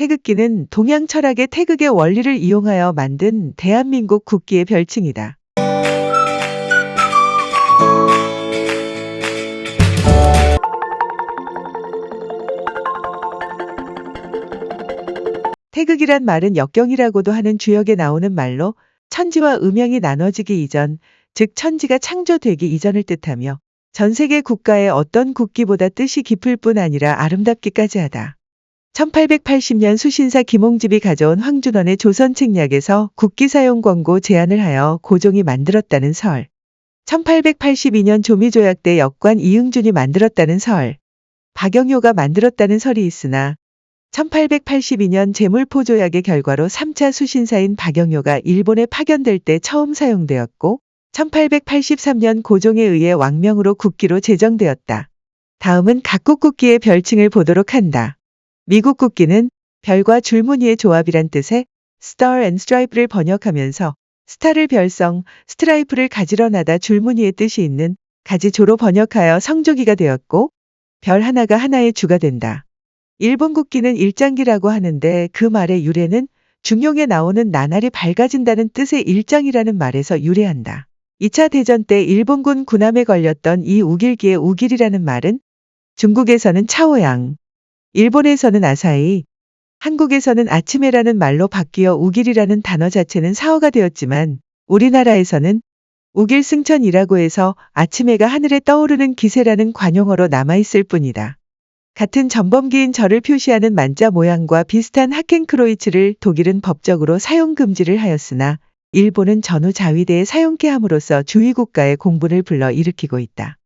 태극기는 동양 철학의 태극의 원리를 이용하여 만든 대한민국 국기의 별칭이다. 태극이란 말은 역경이라고도 하는 주역에 나오는 말로 천지와 음양이 나눠지기 이전, 즉 천지가 창조되기 이전을 뜻하며 전 세계 국가의 어떤 국기보다 뜻이 깊을 뿐 아니라 아름답기까지 하다. 1880년 수신사 김홍집이 가져온 황준원의 조선 책략에서 국기 사용 권고 제안을 하여 고종이 만들었다는 설. 1882년 조미조약 때 역관 이응준이 만들었다는 설. 박영효가 만들었다는 설이 있으나 1882년 재물포 조약의 결과로 3차 수신사인 박영효가 일본에 파견될 때 처음 사용되었고 1883년 고종에 의해 왕명으로 국기로 제정되었다. 다음은 각국 국기의 별칭을 보도록 한다. 미국 국기는 별과 줄무늬의 조합이란 뜻의 Star and Stripe를 번역하면서 스타를 별성, 스트라이프를 가지러 나다 줄무늬의 뜻이 있는 가지조로 번역하여 성조기가 되었고 별 하나가 하나의 주가 된다. 일본 국기는 일장기라고 하는데 그 말의 유래는 중용에 나오는 나날이 밝아진다는 뜻의 일장이라는 말에서 유래한다. 2차 대전 때 일본군 군함에 걸렸던 이 우길기의 우길이라는 말은 중국에서는 차오양, 일본에서는 아사히, 한국에서는 아침에라는 말로 바뀌어 우길이라는 단어 자체는 사어가 되었지만 우리나라에서는 우길승천이라고 해서 아침해가 하늘에 떠오르는 기세라는 관용어로 남아있을 뿐이다. 같은 전범기인 절을 표시하는 만자 모양과 비슷한 하켄크로이츠를 독일은 법적으로 사용 금지를 하였으나 일본은 전후 자위대에 사용케 함으로써 주위 국가의 공분을 불러 일으키고 있다.